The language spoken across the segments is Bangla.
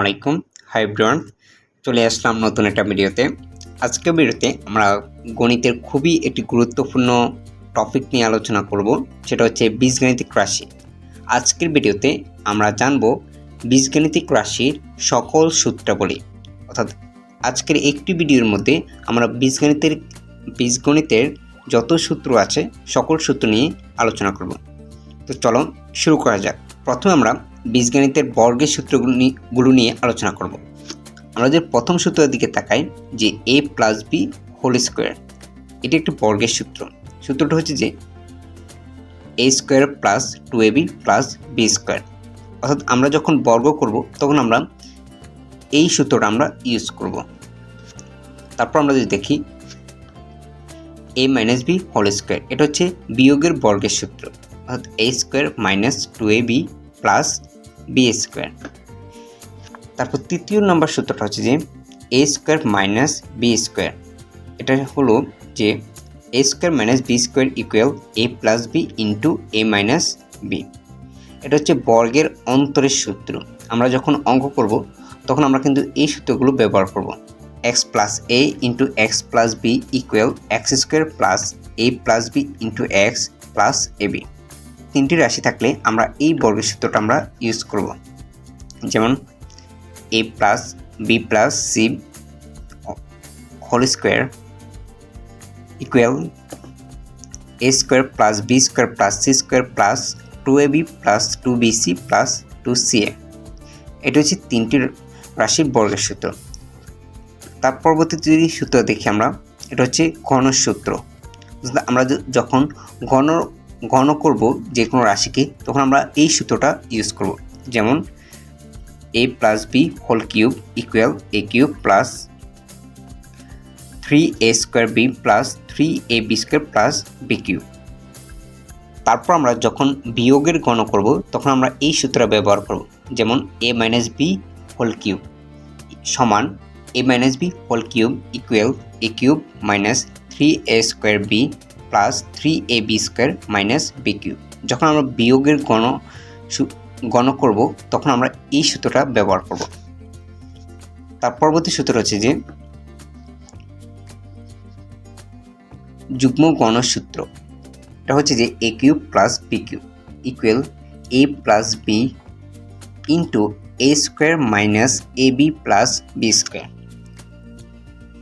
আলাইকুম। হাই ব্রন চলে আসলাম নতুন একটা ভিডিওতে। আজকের ভিডিওতে আমরা গণিতের খুবই একটি গুরুত্বপূর্ণ টপিক নিয়ে আলোচনা করব, সেটা হচ্ছে বীজগণিতিক রাশি। আজকের ভিডিওতে আমরা জানব বীজগণিতিক রাশির সকল সূত্রাবলী। অর্থাৎ আজকের একটি ভিডিওর মধ্যে আমরা বীজগণিতের বীজগণিতের যত সূত্র আছে, সকল সূত্র নিয়ে আলোচনা করব। তো চলো শুরু করা যাক। প্রথমে আমরা বীজগণিতের বর্গের সূত্রগুলো নিয়ে আলোচনা করব। আমরা যে প্রথম সূত্রের দিকে তাকাই, যে A plus B whole square এটি একটি বর্গের সূত্র। সূত্রটা হচ্ছে যে A square plus two A B plus B square অর্থাৎ আমরা যখন বর্গ করব, তখন আমরা এই সূত্রটা আমরা ইউজ করব। তারপর আমরা যদি দেখি A minus B whole square এটা হচ্ছে বিয়োগের বর্গের সূত্র। অর্থাৎ A square minus two A B plus B square তারপর তৃতীয় নম্বর সূত্রটা হচ্ছে যে A square minus B square এটা হলো যে A square minus B square equal A plus B into A minus B এটা হচ্ছে বর্গের অন্তরের সূত্র। আমরা যখন অঙ্ক করব, তখন আমরা কিন্তু এই সূত্রগুলো ব্যবহার করব। X plus A into X plus B equal X square plus A plus B into X plus A B তিনটি রাশি থাকলে আমরা এই বর্গের সূত্রটা আমরা ইউজ করব। যেমন A plus B plus C whole square equal A square plus B square plus C square plus two A B plus two B C plus two C A এটা হচ্ছে তিনটি রাশির বর্গের সূত্র। তার পরবর্তীতে যদি সূত্র দেখি আমরা, এটা হচ্ছে ঘন সূত্র আমরা যখন ঘন ঘন করব যে কোনো রাশিকে, তখন আমরা এই সূত্রটা ইউজ করব। যেমন A plus B whole cube equal A cube plus three A square B plus three A B square plus B cube তারপর আমরা যখন বিয়োগের গণ করব, তখন আমরা এই সূত্র ব্যবহার করব। যেমন A minus B whole cube সমান A minus B whole cube equal A cube minus three A square B plus three A B square minus B cube যখন আমরা বিয়োগের গণ গণ করব, তখন আমরা এই সূত্রটা ব্যবহার করব। তার পরবর্তী সূত্র হচ্ছে যে যুগ্ম গণ সূত্র। এটা হচ্ছে যে A cube plus B cube equal A plus B into A square minus A B plus B square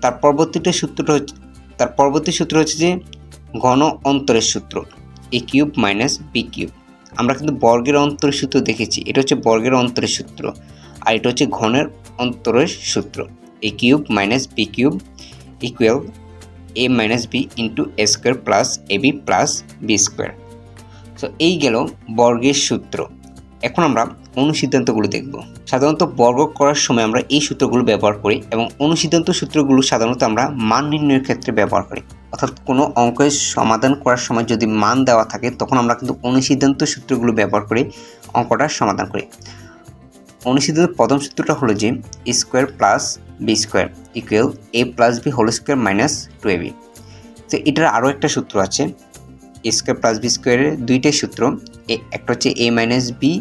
তার পরবর্তীটা সূত্রটা হচ্ছে, তার পরবর্তী সূত্র হচ্ছে যে ঘন অন্তরের সূত্র A cube minus B cube আমরা কিন্তু বর্গের অন্তরের সূত্র দেখেছি, এটা হচ্ছে বর্গের অন্তরের সূত্র, আর এটা হচ্ছে ঘনের অন্তরের সূত্র A cube minus B cube equal A minus B into A square plus A B plus B square তো এই গেল বর্গের সূত্র। এখন আমরা অনুসিদ্ধান্তগুলো দেখব। সাধারণত বর্গ করার সময় আমরা এই সূত্রগুলো ব্যবহার করি এবং অনুসিদ্ধান্ত সূত্রগুলো সাধারণত আমরা মান নির্ণয়ের ক্ষেত্রে ব্যবহার করি। অর্থাৎ কোনো অঙ্কের সমাধান করার সময় যদি মান দেওয়া থাকে, তখন আমরা কিন্তু অনুসিদ্ধান্ত সূত্রগুলো ব্যবহার করে অঙ্কটার সমাধান করি। অনুসিদ্ধান্ত প্রথম সূত্রটা হলো যে square plus B square equal A plus B whole square minus two A B. তো এটার আরও একটা সূত্র আছে এ স্কোয়ার প্লাস বি স্কোয়ারের দুইটাই সূত্র। একটা হচ্ছে এ মাইনাস বি,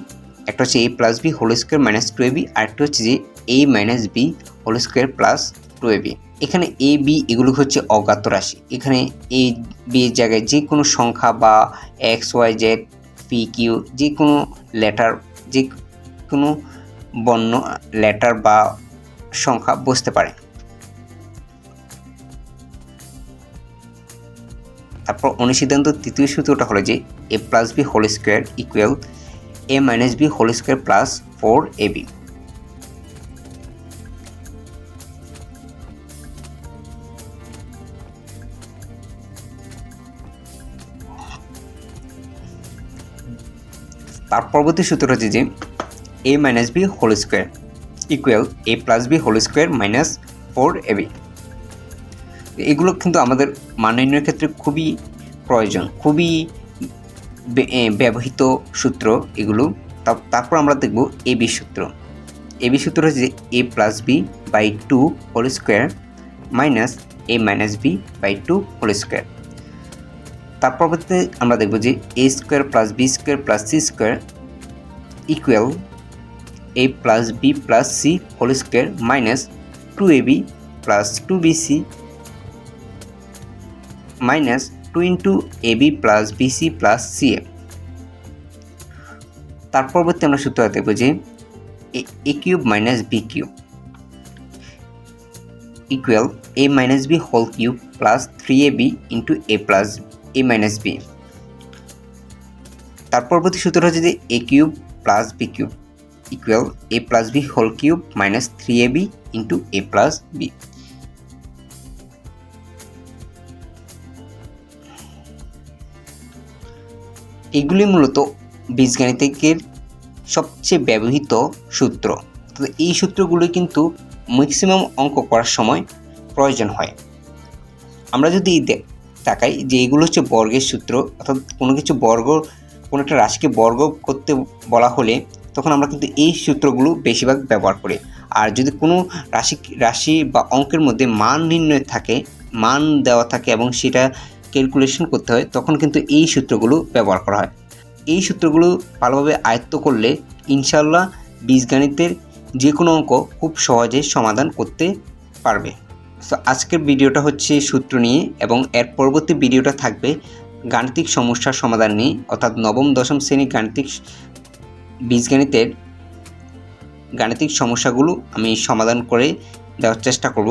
একটা হচ্ছে A plus B whole square minus two A B, আর একটা হচ্ছে যে A minus B whole square plus two A B. এখানে এ, বি এগুলো হচ্ছে অজ্ঞাত রাশি। এখানে এ, বি জায়গায় যে কোনো সংখ্যা বা X, Y, Z, P, Q যে কোনো লেটার, যে কোনো বর্ণ লেটার বা সংখ্যা বসতে পারে। তারপর অনুসিদ্ধান্ত তৃতীয় সূত্রটা হলো যে A plus B whole square equal A minus B whole square plus four A B তার পরবর্তী সূত্র হচ্ছে যে A minus B whole square equal A plus B whole square minus four A B এগুলো কিন্তু আমাদের মান ক্ষেত্রে খুবই প্রয়োজন খুবই ব্যবহৃত সূত্র এগুলো। তারপর আমরা দেখব এ বি সূত্র। এ বি সূত্র হচ্ছে যে A plus B by two whole square minus A minus B by two whole square. তার পরবর্তীতে আমরা দেখব যে A square plus B square plus C square equal A plus B plus C whole square minus two A B plus two B C minus two into A B plus B C plus C A তার পরবর্তী আমরা সূত্র দেখব যে A cube minus B cube equal A minus B whole cube plus three A B into A plus A minus B তার পরবর্তী সূত্র হচ্ছে যে A cube plus B cube equal A plus B whole cube minus three A B into A plus B এগুলি মূলত বীজগণিতের সবচেয়ে ব্যবহৃত সূত্র। তো এই সূত্রগুলো কিন্তু ম্যাক্সিমাম অঙ্ক করার সময় প্রয়োজন হয়। আমরা যদি তাকাই যে এগুলো হচ্ছে বর্গের সূত্র, অর্থাৎ কোনো কিছু বর্গ, কোনো একটা রাশিকে বর্গ করতে বলা হলে তখন আমরা কিন্তু এই সূত্রগুলো বেশিরভাগ ব্যবহার করি। আর যদি কোনো রাশি রাশি বা অঙ্কের মধ্যে মান নির্ণয় থাকে, মান দেওয়া থাকে এবং সেটা ক্যালকুলেশন করতে হয়, তখন কিন্তু এই সূত্রগুলো ব্যবহার করা হয়। এই সূত্রগুলো ভালোভাবে আয়ত্ত করলে ইনশাল্লাহ বীজগণিতের যে কোনো অঙ্ক খুব সহজে সমাধান করতে পারবে। তো আজকের ভিডিওটা হচ্ছে সূত্র নিয়ে এবং এর পরবর্তী ভিডিওটা থাকবে গাণিতিক সমস্যার সমাধান নিয়ে, অর্থাৎ নবম, দশম শ্রেণির গাণিতিক বীজগণিতের গাণিতিক সমস্যাগুলো আমি সমাধান করে দেওয়ার চেষ্টা করব।